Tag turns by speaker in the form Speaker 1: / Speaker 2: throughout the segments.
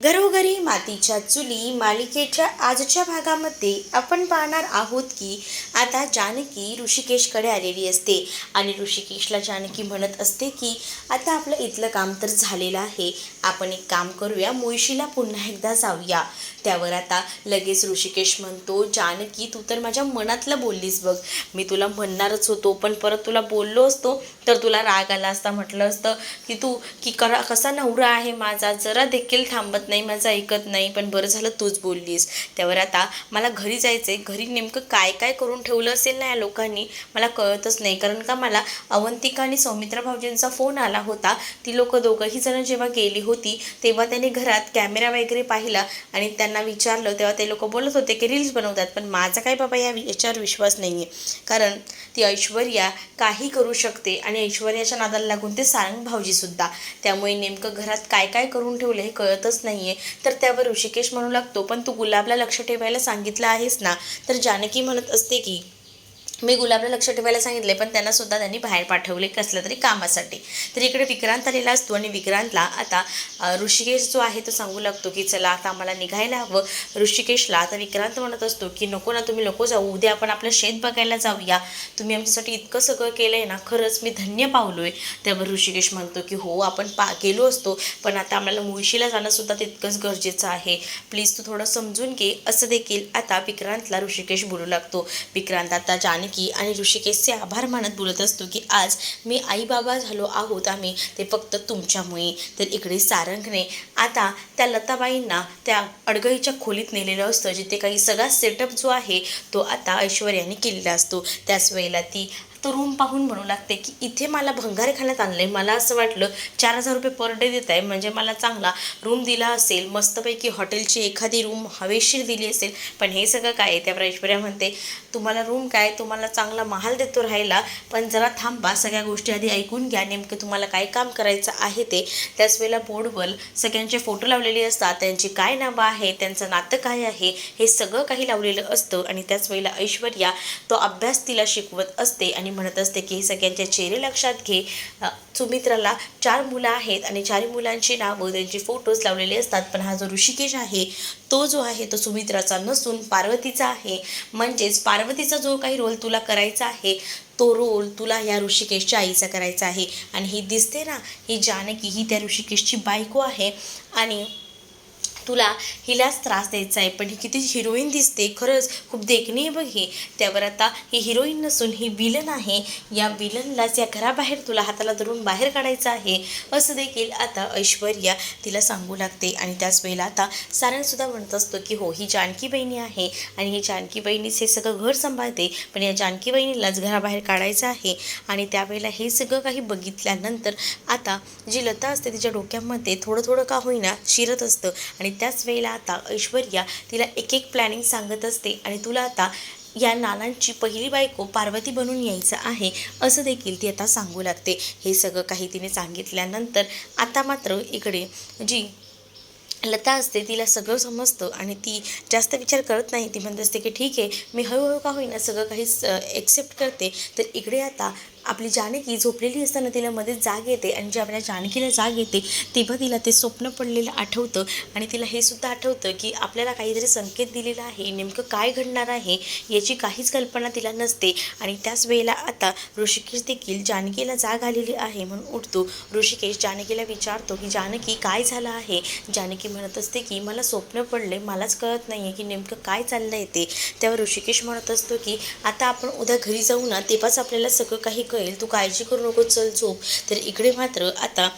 Speaker 1: घरोघरी मातीच्या चुली मालिकेच्या आजच्या भागामध्ये आपण पाहणार आहोत की आता जानकी ऋषिकेशकडे आलेली असते. आणि ऋषिकेशला जानकी म्हणत असते की आता आपलं इथलं काम तर झालेलं आहे. आपण एक काम करूया मुळशीला पुन्हा एकदा जाऊया. त्यावर आता लगेच ऋषिकेश म्हणतो जानकी तू तर माझ्या मनातलं बोललीस बघ. मी तुला म्हणणारच होतो पण परत तुला बोललो असतो तर तुला राग आला असता म्हटलं असतं की तू की करा कसा नवरा आहे माझा? जरा देखील थांबत नाही माझं ऐकत नाही पण बरं झालं तूच बोललीस. त्यावर आता मला घरी जायचं आहे घरी नेमकं काय काय करून ठेवलं असेल ना या लोकांनी मला कळतच नाही. कारण का मला अवंतिका आणि सौमित्रा भाऊजींचा फोन आला होता. ती लोक दोघंही जण जेव्हा गेली होती तेव्हा त्यांनी घरात कॅमेरा वगैरे पाहिला आणि त्यांना विचारलं. तेव्हा ते लोक बोलत होते की रील्स बनवतात पण माझा काय बाबा या याच्यावर विश्वास नाही आहे कारण ती ऐश्वर्या काही करू शकते आणि ऐश्वर्याच्या नादाला लागून ते सारंग भाऊजीसुद्धा. त्यामुळे नेमकं घरात काय काय करून ठेवलं हे कळतच नाही. आहे तर त्यावर ऋषिकेश म्हणू लागतो पण तू गुलाबला लक्ष ठेवायला सांगितलं आहेस ना? तर जानकी म्हणत असते की मी गुलाबला लक्ष ठेवायला सांगितले पण त्यांना सुद्धा त्यांनी बाहेर पाठवले कसलं तरी कामासाठी. तर इकडे विक्रांत आलेला असतो आणि विक्रांतला आता ऋषिकेश जो आहे तो सांगू लागतो की चला आता आम्हाला निघायला हवं. ऋषिकेशला आता विक्रांत म्हणत असतो की नको ना तुम्ही नको जाऊ उद्या आपण आपलं शेत बघायला जाऊया. तुम्ही आमच्यासाठी इतकं सगळं केलं आहे ना खरंच मी धन्य पावलो आहे त्यावर ऋषिकेश म्हणतो की हो आपण पा गेलो असतो पण आता आम्हाला मुळशीला जाणंसुद्धा तितकंच गरजेचं आहे. प्लीज तू थोडं समजून घे असं देखील आता विक्रांतला ऋषिकेश बोलू लागतो. विक्रांत आता जानकी आणि ऋषिकेशचे आभार मानत बोलत असतो की आज मी आई बाबा झालो आहोत आम्ही. ते फक्त तुमच्यामुळे. तर इकडे सारंगने आता त्या लताबाईंना त्या अडगळीच्या खोलीत नेलेलं असतं जिथे काही सगळा सेटअप जो आहे तो आता ऐश्वर्याने केलेला असतो. त्याच वेळेला ती तो रूम पाहून म्हणू लागते की इथे मला भंगारे खाण्यात आणलं आहे मला असं वाटलं चार हजार रुपये पर डे देत आहे. म्हणजे मला चांगला रूम दिला असेल मस्तपैकी हॉटेलची एखादी रूम हवेशीर दिली असेल. पण हे सगळं काय आहे? त्यावर ऐश्वर्या म्हणते तुम्हाला रूम काय? तुम्हाला चांगला महाल देतो राहायला. पण जरा थांबा सगळ्या गोष्टी आधी ऐकून घ्या. नेमकं तुम्हाला काय काम करायचं आहे ते? त्याच वेळेला बोर्डवर सगळ्यांचे फोटो लावलेले असतात. त्यांची काय नावं आहे त्यांचं नातं काय आहे? हे सगळं काही लावलेलं असतं. आणि त्याच वेळेला ऐश्वर्या तो अभ्यास तिला शिकवत असते. आणि म्हणत असते की हे सगळ्यांचे चेहरे लक्षात घे. सुमित्राला चार मुलं आहेत आणि चारही मुलांची नावं त्यांचे फोटोज लावलेले असतात पण हा जो ऋषिकेश आहे तो जो आहे तो सुमित्राचा नसून पार्वतीचा आहे. म्हणजेच पार्वतीचा जो काही रोल तुला करायचा आहे तो रोल तुला या ऋषिकेशच्या आईचा करायचा आहे. आणि ही दिसते ना ही जानकी ही त्या ऋषिकेशची बायको आहे. आणि तुला हिलाच त्रास द्यायचा आहे पण ही किती हिरोईन दिसते. खरंच खूप देखणी आहे बघ ही. त्यावर आता ही हिरोईन नसून ही विलन आहे. या विलनलाच या घराबाहेर तुला हाताला धरून बाहेर काढायचं आहे. असं देखील आता ऐश्वर्या तिला सांगू लागते. आणि त्याच वेळेला आता सारणसुद्धा म्हणत असतो की हो ही जानकी बहिणी आहे. आणि ही जानकी बहिणीच हे सगळं घर सांभाळते. पण या जानकी बहिणीलाच घराबाहेर काढायचं आहे. आणि त्यावेळेला हे सगळं काही बघितल्यानंतर आता जी लता असते तिच्या डोक्यामध्ये थोडं थोडं का होईना शिरत असतं. आणि त्याच वेळेला आता ऐश्वर्या तिला एक एक प्लॅनिंग सांगत असते आणि तुला आता या नानांची पहिली बायको पार्वती बनून यायचं आहे असं देखील ती आता सांगू लागते. हे सगळं काही तिने सांगितल्यानंतर आता मात्र इकडे जी लता असते तिला सगळं समजतं आणि ती जास्त विचार करत नाही. ती म्हणत असते की ठीक आहे मी हळूहळू का होईना सगळं काही एक्सेप्ट करते. तर इकडे आता आपली जानकी झोपलेली असताना तिला मध्ये जाग येते आणि जे आपल्या जानकीला जाग येते तेव्हा तिला ते स्वप्न पडलेलं आठवतं. आणि तिला हे सुद्धा आठवतं की आपल्याला काहीतरी संकेत दिलेला आहे नेमकं काय घडणार आहे याची काहीच कल्पना तिला नसते. आणि त्याच वेळेला आता ऋषिकेश देखील जानकीला जाग आलेली आहे म्हणून उठतो. ऋषिकेश जानकीला विचारतो की जानकी काय झालं आहे? जानकी म्हणत असते की मला स्वप्न पडले मलाच कळत नाही आहे की नेमकं काय चाललं आहे ते. तेव्हा ऋषिकेश म्हणत असतो की आता आपण उद्या घरी जाऊ ना तेव्हाच आपल्याला सगळं काही कळेल. तू काळजी करू नको चल झोप. तर इकडे मात्र आता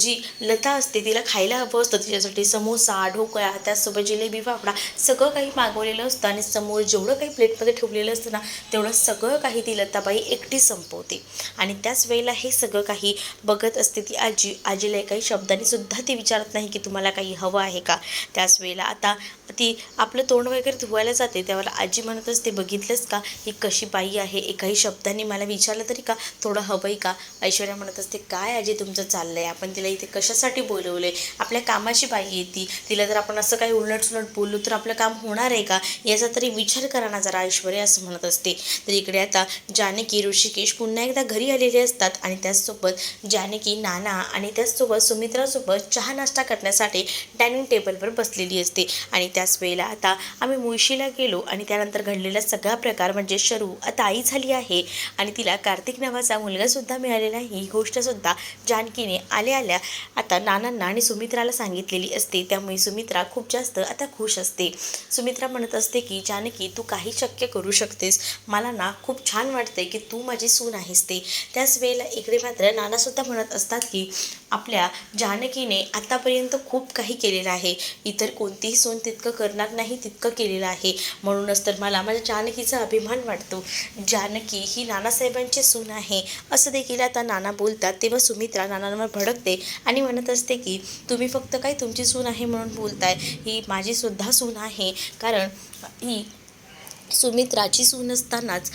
Speaker 1: जी लता असते तिला खायला हवं असतं तिच्यासाठी समोसा ढोकळा त्याचसोबत जिलेबी फाफडा सगळं काही मागवलेलं असतं. आणि समोर जेवढं काही प्लेटमध्ये ठेवलेलं असतं ना तेवढं सगळं काही ती लताबाई एकटी संपवते. आणि त्याच वेळेला हे सगळं काही बघत असते ती आजी. आजीला एकाही शब्दानेसुद्धा ती विचारत नाही की तुम्हाला काही हवं आहे का? त्याच वेळेला आता ती आपलं तोंड वगैरे धुवायला जाते. त्यावेळेला आजी म्हणत असते बघितलंच का? ही कशी बाई आहे? एकाही शब्दाने मला विचारलं तरी का? थोडं हवंय का? ऐश्वर्या म्हणत असते काय आजी तुमचं चाललं आहे आपण आपण तिला इथे कशासाठी बोलवले? आपल्या कामाची बाई आहे ती. तिला जर आपण असं काही उलट सुलट बोललो तर आपलं काम होणार आहे का? याचा तरी विचार करा ना जरा ऐश्वर्या असं म्हणत असते. तर इकडे आता जानकी ऋषिकेश पुन्हा एकदा घरी आलेले असतात आणि त्याचसोबत जानकी नाना आणि त्याचसोबत सुमित्रासोबत चहा नाश्ता करण्यासाठी डायनिंग टेबलवर बसलेली असते. आणि त्याच वेळेला आता आम्ही मुळशीला गेलो आणि त्यानंतर घडलेला सगळा प्रकार म्हणजे शरू आता आई झाली आहे. आणि तिला कार्तिक नावाचा मुलगासुद्धा मिळालेला ही गोष्टसुद्धा जानकीने आल्या आल्या आता नानांना आणि सुमित्राला सांगितलेली असते. त्यामुळे सुमित्रा खूप जास्त आता खुश असते. सुमित्रा म्हणत असते की जानकी तू काही शक्य करू शकतेस. मला ना खूप छान वाटते की तू माझी सून आहेस ते. त्याच वेळेला इकडे मात्र नानासुद्धा म्हणत असतात की आपल्या जानकीने आतापर्यंत खूप काही केलेलं आहे. इतर कोणतीही सून तितकं करणार नाही तितकं केलेलं आहे. म्हणूनच तर मला माझ्या जानकीचा अभिमान वाटतो. जानकी ही नानासाहेबांची सून आहे. असं देखील आता नाना बोलतात. तेव्हा सुमित्रा नानांवर भडकते आणि म्हणत असते की तुम्ही फक्त काय तुमची सून आहे म्हणून बोलताय? ही माझी सुद्धा सून आहे. कारण ही सुमित्राची सून असतानाच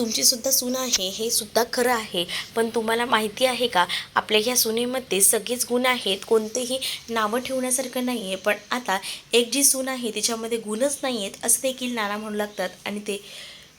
Speaker 1: तुमची सुद्धा सून आहे हे सुद्धा खरं आहे. पण तुम्हाला माहिती आहे का आपल्या ह्या सुनेमध्ये सगळेच गुण आहेत कोणतेही नावं ठेवण्यासारखं नाही आहे पण आता एक जी सून आहे तिच्यामध्ये गुणच नाही आहेत असं देखील नाना म्हणू लागतात. आणि ते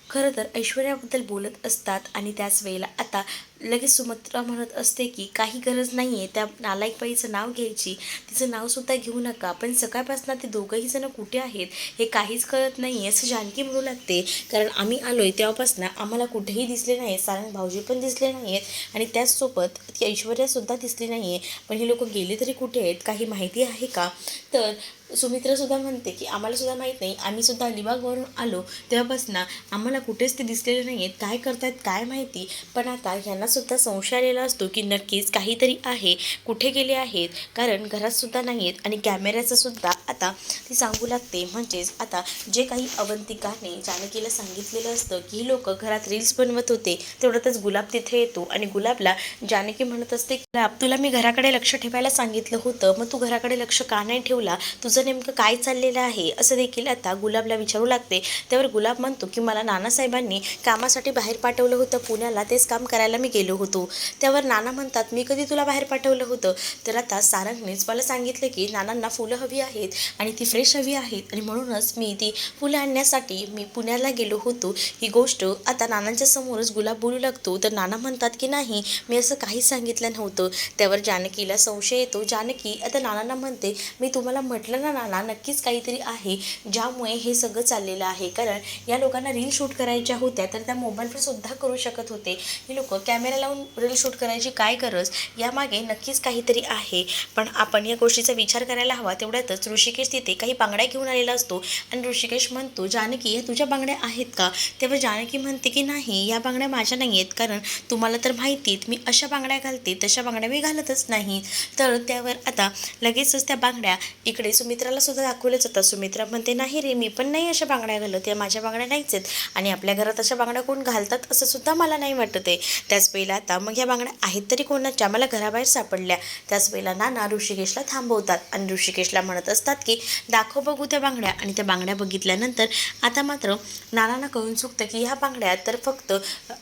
Speaker 1: खरं तर ऐश्वर्याबद्दल बोलत असतात. आणि त्याच वेळेला आता लगेच सुमित्रा म्हणत असते की काही गरज नाही आहे त्या नालायक बाईचं नाव घ्यायची. तिचं नावसुद्धा घेऊ नका. पण सकाळपासून ते दोघंही जण कुठे आहेत हे काहीच कळत नाही आहे असं जानकी म्हणू लागते. कारण आम्ही आलो आहे तेव्हापासून आम्हाला कुठेही दिसले नाही आहेत सारंग भाऊजी पण दिसले नाही आहेत आणि त्याचसोबत ती ऐश्वर्यासुद्धा दिसली नाही आहे पण हे लोक गेले तरी कुठे आहेत? काही माहिती आहे का? तर सुमित्रासुद्धा म्हणते की आम्हालासुद्धा माहीत नाही. आम्हीसुद्धा अलिबागवरून आलो तेव्हापासून आम्हाला कुठेच ते दिसलेले नाही आहेत काय करतायत? काय माहिती? पण आता ह्यांना ह्यांनासुद्धा संशय आलेला असतो की नक्कीच काहीतरी आहे कुठे गेले आहेत? कारण घरातसुद्धा नाही आहेत आणि कॅमेऱ्याचंसुद्धा आता ती सांगू लागते. म्हणजेच आता जे काही अवंतिकाने जानकीला सांगितलेलं असतं की ही लोक घरात रील्स बनवत होते तेवढ्यातच गुलाब तिथे येतो आणि गुलाबला जानकी म्हणत असते की गुलाब तुला मी घराकडे लक्ष ठेवायला सांगितलं होतं मग तू घराकडे लक्ष का नाही ठेवला? तुझं नेमकं काय चाललेलं आहे? असं देखील आता गुलाबला विचारू लागते. त्यावर गुलाब म्हणतो की मला नानासाहेबांनी कामासाठी बाहेर पाठवलं होतं पुण्याला तेच काम करायला मी गेलो होतो. त्यावर नाना म्हणतात मी कधी तुला बाहेर पाठवलं होतं? तर आता सारंगनेच मला सांगितलं की नानांना फुलं हवी आहेत आणि ती फ्रेश हवी आहेत आणि म्हणूनच मी ती फुलं आणण्यासाठी मी पुण्याला गेलो होतो. ही गोष्ट आता नानांच्या समोरच गुलाब बोलू लागतो. तर नाना म्हणतात की नाही मी असं काहीच सांगितलं नव्हतं. त्यावर जानकीला संशय येतो. जानकी आता नानांना म्हणते मी तुम्हाला म्हटलं ना नाना नक्कीच काहीतरी आहे ज्यामुळे हे सगळं चाललेलं आहे. कारण या लोकांना रील शूट करायच्या होत्या तर त्या मोबाईलवर सुद्धा करू शकत होते. हे लोक कॅमेरा लावून रील शूट करायची काय गरज? यामागे नक्कीच काहीतरी आहे. पण आपण या गोष्टीचा विचार करायला हवा. तेवढ्यातच ऋषिकेश तिथे काही बांगड्या घेऊन आलेला असतो. आणि ऋषिकेश म्हणतो जानकी या तुझ्या बांगड्या आहेत का? तेव्हा जानकी म्हणते की नाही या बांगड्या माझ्या नाही आहेत. कारण तुम्हाला तर माहितीत मी अशा बांगड्या घालते तशा बांगड्या मी घालतच नाही. तर त्यावर आता लगेचच त्या बांगड्या इकडे सुमित्राला सुद्धा दाखवल्या जातात सुमित्रा म्हणते नाही रे मी पण नाही अशा बांगड्या घालत. या माझ्या बांगड्या नाहीच आहेत. आणि आपल्या घरात अशा बांगड्या कोण घालतात असं सुद्धा मला नाही वाटत आहे. त्याच वेळेला आता मग या बांगड्या आहेत तरी कोणाच्या मला घराबाहेर सापडल्या त्याच वेळेला नाना ऋषिकेशला थांबवतात. आणि ऋषिकेशला म्हणत असतात की दाखव बघू त्या बांगड्या आणि त्या बांगड्या बघितल्यानंतर आता मात्र नानांना कळून चुकतं की ह्या बांगड्या तर फक्त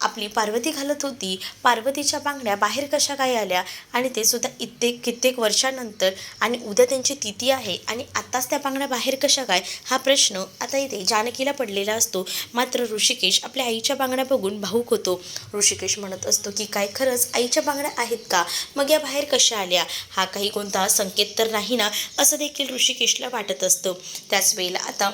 Speaker 1: आपली पार्वती घालत होती. पार्वतीच्या बांगड्या बाहेर कशा काय आल्या? आणि ते सुद्धा इत्येक कित्येक वर्षानंतर आणि उद्या त्यांची तिथी आहे. आणि आत्ताच त्या बांगड्या बाहेर कशा काय? हा प्रश्न आता इथे जानकीला पडलेला असतो. मात्र ऋषिकेश आपल्या आईच्या बांगड्या बघून भाऊक होतो. ऋषिकेश म्हणत असतो असतो की काय खरंच आईच्या बांगड्या आहेत का? मग या बाहेर कशा आल्या? हा काही कोणता संकेत तर नाही ना? असं देखील ऋषिकेशला वाटत असतं. त्याच वेळेला आता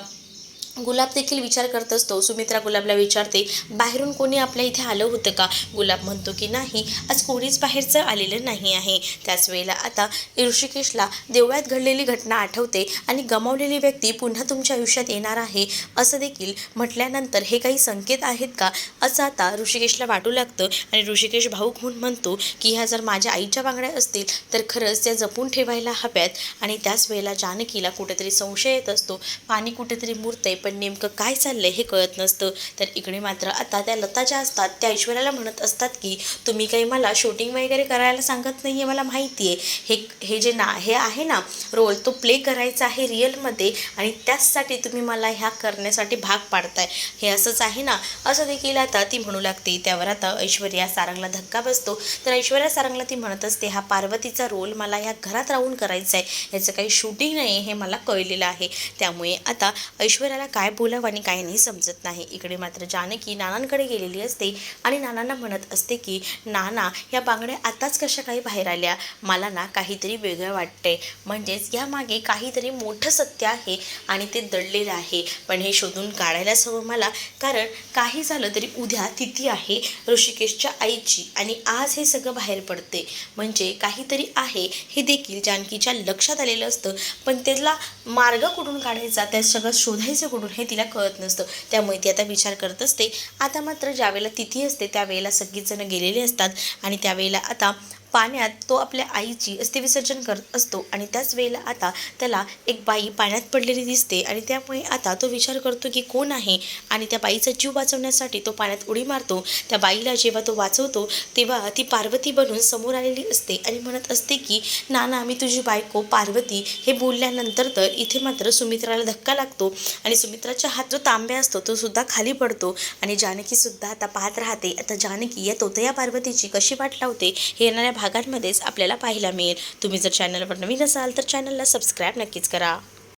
Speaker 1: गुलाब देखील विचार करत असतो. सुमित्रा गुलाबला विचारते बाहेरून कोणी आपल्या इथे आलं होतं का? गुलाब म्हणतो की नाही आज कोणीच बाहेरचं आलेलं नाही आहे. त्याच वेळेला आता ऋषिकेशला देवळात घडलेली घटना आठवते आणि गमावलेली व्यक्ती पुन्हा तुमच्या आयुष्यात येणार आहे असं देखील म्हटल्यानंतर हे काही संकेत आहेत का? असं आता ऋषिकेशला वाटू लागतं आणि ऋषिकेश भाऊक होऊन म्हणतो की ह्या जर माझ्या आईच्या बांगड्या असतील तर खरंच त्या जपून ठेवायला हव्यात. आणि त्याच वेळेला जानकीला कुठेतरी संशय येत असतो. पाणी कुठेतरी मुरतंय पण नेमकं काय चाललंय हे कळत नसतं. तर इकडे मात्र आता त्या लता ज्या असतात त्या ऐश्वर्याला म्हणत असतात की तुम्ही काही मला शूटिंग वगैरे करायला सांगत नाही आहे मला माहिती आहे हे हे जे ना हे आहे ना रोल तो प्ले करायचा आहे रिअलमध्ये आणि त्याचसाठी तुम्ही मला ह्या करण्यासाठी भाग पाडताय. हे असंच आहे ना? असं देखील आता ती म्हणू लागते. त्यावर आता ऐश्वर्या सारंगला धक्का बसतो. तर ऐश्वर्या सारंगला ती म्हणत असते हा पार्वतीचा रोल मला ह्या घरात राहून करायचा आहे याचं काही शूटिंग नाही हे मला कळलेलं आहे. त्यामुळे आता ऐश्वर्याला काय बोलावं आणि काय नाही समजत नाही. इकडे मात्र जानकी नानांकडे गेलेली असते आणि नानांना म्हणत असते की नाना या बांगड्या आताच कशा काही बाहेर आल्या? मला ना काहीतरी वेगळं वाटतंय. म्हणजेच यामागे काहीतरी मोठं सत्य आहे आणि ते दडलेलं आहे. पण हे शोधून काढायलाच हवं मला कारण काही झालं तरी उद्या तिथी आहे ऋषिकेशच्या आईची आणि आज हे सगळं बाहेर पडते म्हणजे काहीतरी आहे हे देखील जानकीच्या लक्षात आलेलं असतं. पण त्याला मार्ग कुठून काढायचा? त्या सगळं शोधायचं कुठून हे तिला कळत नसतं. त्यामुळे ती आता विचार करत असते. आता मात्र ज्यावेळेला तिथी असते त्यावेळेला सगळीजणं गेलेले असतात. आणि त्यावेळेला आता पाण्यात तो आपल्या आईची अस्थिविसर्जन करत असतो आणि त्याच वेळेला आता त्याला एक बाई पाण्यात पडलेली दिसते आणि त्यामुळे आता तो विचार करतो की कोण आहे आणि त्या बाईचा जीव वाचवण्यासाठी तो पाण्यात उडी मारतो. त्या बाईला जेव्हा तो वाचवतो तेव्हा ती पार्वती बनून समोर आलेली असते आणि म्हणत असते की नाना मी तुझी बायको पार्वती. हे बोलल्यानंतर तर इथे मात्र सुमित्राला धक्का लागतो आणि सुमित्राच्या हात जो तांब्या असतो तो सुद्धा खाली पडतो आणि जानकीसुद्धा आता पाहत राहते. आता जानकी या तोतया पार्वतीची कशी वाट लावते हे येणाऱ्या भागांमध्येच आपल्याला पाहायला मिळेल. तुम्ही जर चॅनलवर नवीन असाल तर चॅनलला सबस्क्राईब नक्कीच करा.